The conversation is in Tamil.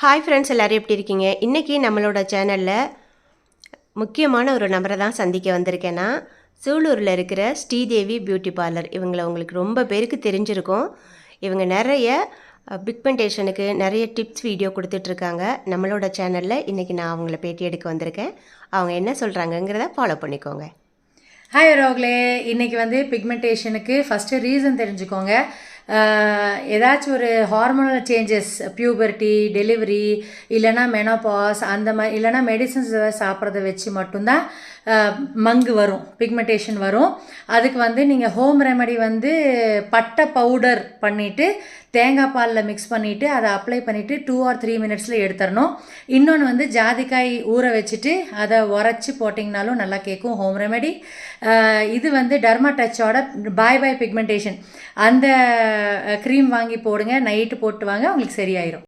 ஹாய் ஃப்ரெண்ட்ஸ் எல்லோரும் எப்படி இருக்கீங்க? இன்றைக்கி நம்மளோட சேனலில் முக்கியமான ஒரு நபரை தான் சந்திக்க வந்திருக்கேன்னா சூலூரில் இருக்கிற ஸ்ரீதேவி பியூட்டி பார்லர் இவங்களை உங்களுக்கு ரொம்ப பேருக்கு தெரிஞ்சிருக்கும். இவங்க நிறைய பிக்மெண்டேஷனுக்கு நிறைய டிப்ஸ் வீடியோ கொடுத்துட்ருக்காங்க. நம்மளோட சேனலில் இன்றைக்கி நான் அவங்கள பேட்டி எடுக்க வந்திருக்கேன். அவங்க என்ன சொல்கிறாங்கங்கிறத ஃபாலோ பண்ணிக்கோங்க. ஹாய் ரோக்லே இன்றைக்கி வந்து பிக்மெண்டேஷனுக்கு ஃபஸ்ட்டு ரீசன் தெரிஞ்சுக்கோங்க. ஏதாச்சும் ஒரு ஹார்மோனல் சேஞ்சஸ் பியூபர்ட்டி டெலிவரி இல்லைனா மெனோபாஸ் அந்த மாதிரி இல்லைனா மெடிசன்ஸ் ஏதாவது சாப்பிட்றத வச்சு மட்டும்தான் மங்கு வரும் பிக்மெண்டேஷன் வரும். அதுக்கு வந்து நீங்கள் ஹோம் ரெமெடி வந்து பட்டை பவுடர் பண்ணிவிட்டு தேங்காய் பாலில் மிக்ஸ் பண்ணிவிட்டு அதை அப்ளை பண்ணிவிட்டு டூ ஆர் த்ரீ மினிட்ஸில் எடுத்துடணும். இன்னொன்று வந்து ஜாதிக்காய் ஊற வச்சுட்டு அதை உரைச்சி போட்டிங்கனாலும் நல்லா கேட்கும் ஹோம் ரெமெடி இது வந்து டர்மா டச்சோட பாய் பாய் பிக்மெண்டேஷன் அந்த க்ரீம் வாங்கி போடுங்க நைட்டு போட்டு வாங்க உங்களுக்கு சரியாயிரும்.